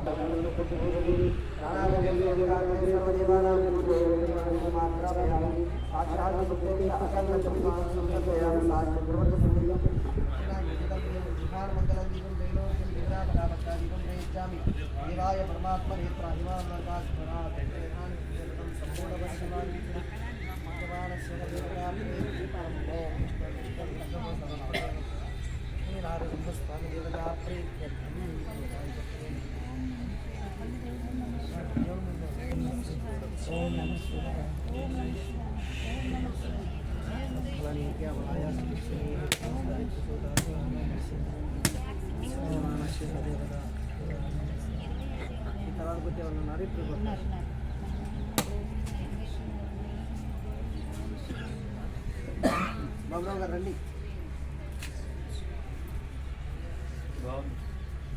ఓం శివాయ నమః శివాయ నమః శివాయ నమః శివాయ నమః శివాయ దేవాయ పరమాత్మ నేత్ర ఈ తర్వాత కొద్దిగా ఉన్నారు ఇప్పుడు బాబురావు గారు రండి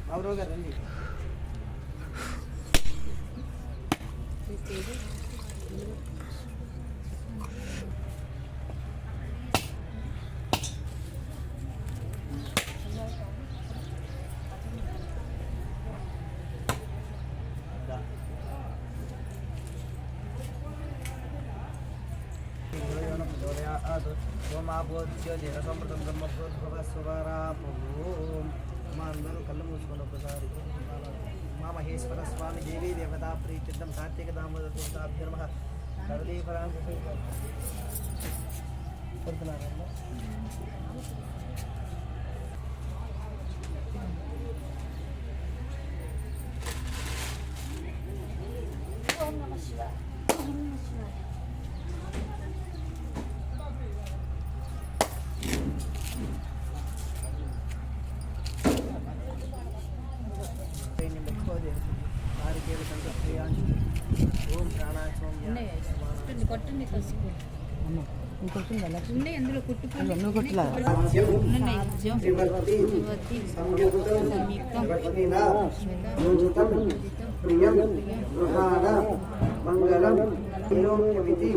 బాబురావు గారు రండి మా అందరూ కళ్ళు మూసుకొని ఒకసారి మా మహేశ్వర స్వామి దేవీ దేవతా ప్రీతిద్దం కార్తీక దామోదర్మ సరళీఫలాం కొడుతున్నారమ్మా ఓం నమ శివాయ. ఓం నమ శివాయ. సంయుక్తం సంయుక్తం గర్భిణీనా యోజితం ప్రియం గృహాణ మంగళం తిలోక్యమితి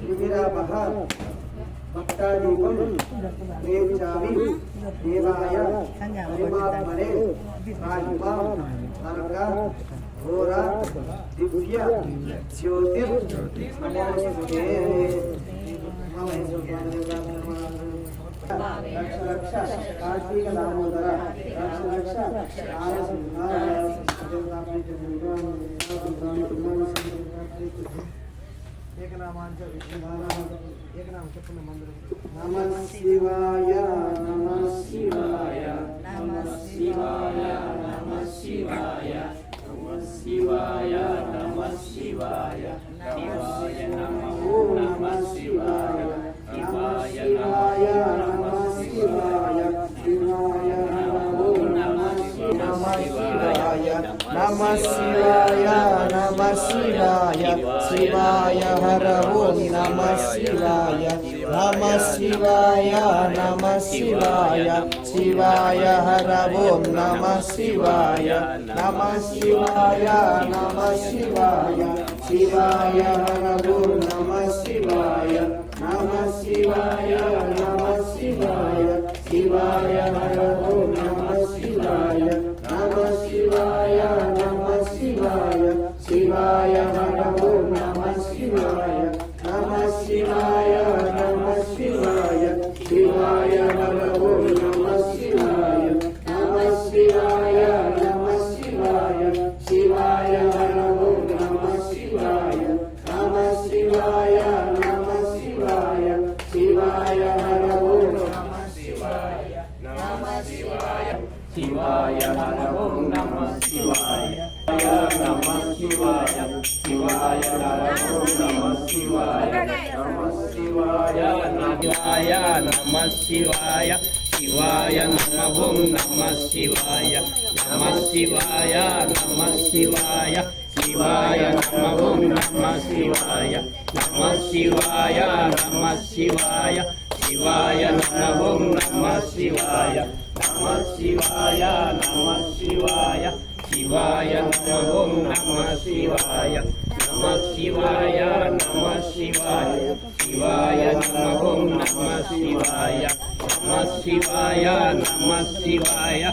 విధిరాపహ భక్తాదీపం ప్రేమించామి దేవాయ పరమాత్మనే నరక ఘోర దివ్య జ్యోతిర్ నమోస్తుతే లక్ష లక్ష కార్తీక దామోదర లక్ష లక్ష ఏకనామాంచ ఏకనామం చెప్పండి మందిరం నమ శివాయ నమ శివాయ నమ శివాయ నమ నమ శివాయ నమ శివాయ శివాయ హర ఓం నమ శివాయ నమ శివాయ నమ శివాయ శివాయ హర ఓం నమ శివాయ నమ శివాయ నమ శివాయ శివాయ హర ఓం నమ శివాయ నమ శివాయ నమ శివాయ శివాయ హర ఓం నమ శివాయ నమ శివాయ నమ శివాయ శివాయ హర శివాయ నమో నమ శివాయ. నమ శివాయ శివాయ నమో నమ శివాయ నమ శివాయ నమాయ నమ శివాయ శివాయ నమో నమ శివాయ. నమ శివాయ నమ శివాయ. శివాయ నమో నమ శివాయ. నమ శివాయ నమ శివాయ. శివాయ నమ శివాయ. నమ శివాయ నమ శివాయ. నమ శివాయ. శివాయ నమ ఓం నమ శివాయ. నమ శివాయ నమ శివాయ.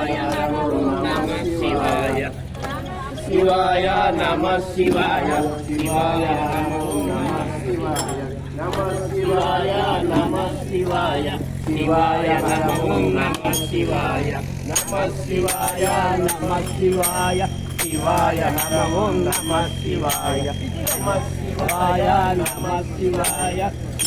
శివాయ నమ శివాయ శివాయ నమ శివాయ నమ శివాయ నమ శివాయ నమ శివాయ శివాయ నమ శివాయ నమ శివాయ నమ శివాయ శివాయ నమో నమ శివాయ నమ శివాయ నమ శివాయ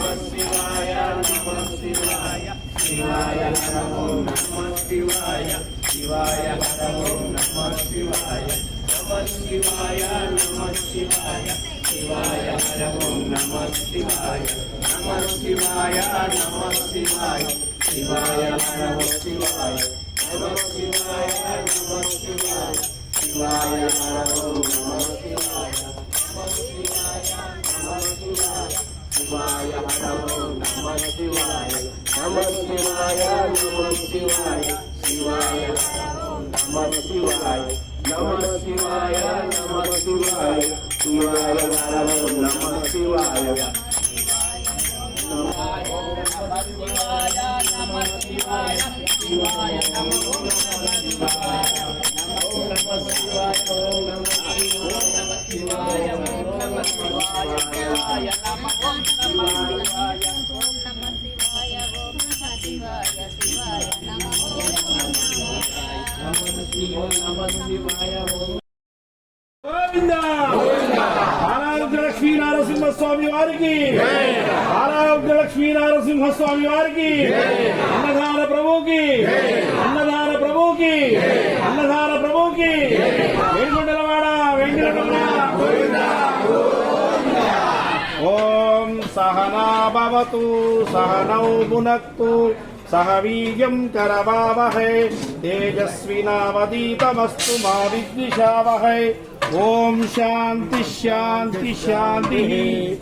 శివాయ నమ శివాయ శివాయ నమో నమ శివాయ శివాయ నమో నమ శివాయ నమ శివాయ నమ శివాయ శివాయ నమో నమ శివాయ నమ శివాయ నమ శివాయ శివాయ నమ శివాయ నమ శివాయ నమ శివాయ శివాయ నమో నమ శివాయ శివాయ నమో నమ శివాయ నమ శివాయ నమ శివాయ శివాయ నమ శివాయ నమ శివాయ నమ శివాయ శివాయ నమో నమ శివాయ ఓం నమ శివాయ ఓం నమ శివాయ శివాయ నమో గోవింద ఆరాధ్య లక్ష్మీ స్వామి వారికి! ఆరాధ్య లక్ష్మీ స్వామి వారికి! అన్నదాన ప్రభుకి అన్నదాన ప్రభుకి అన్నదాన ప్రభుకి వెంకుటలవాడ వెంకటరమణ! ओम सहना भवतु, सहनौ भुनक्तु, सह वीर्यम् करवावहै तेजस्विनावदीतमस्तु मा विद्विषावहै। ओम शांति शांति शांति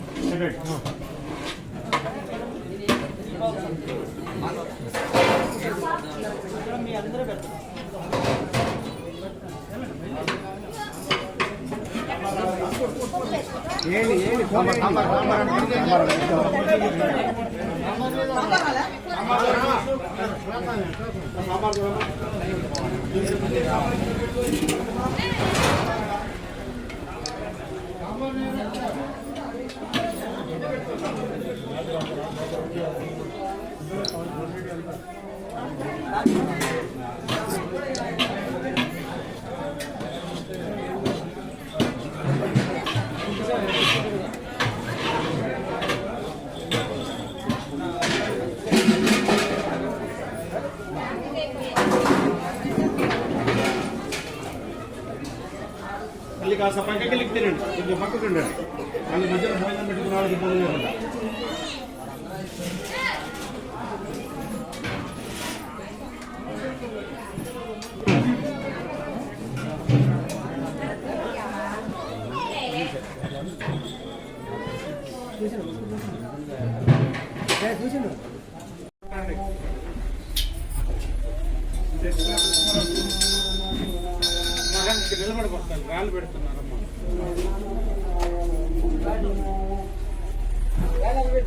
ఏంటి ఏంటి కాస్త పక్కకి వెళ్ళి తినండి కొంచెం పక్కకు ఉండండి. మళ్ళీ మధ్యలో భోజనం పెట్టుకున్న వాళ్ళకి ఇబ్బంది లేకుండా.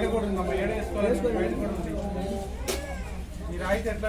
బయట కూడా ఉంది. అమ్మ ఏడ వేసుకోవాలి? బయట కూడా ఉంది. మీరు అయితే ఎట్లా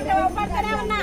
ఓట్లు ఒప్పడతానే ఉన్నా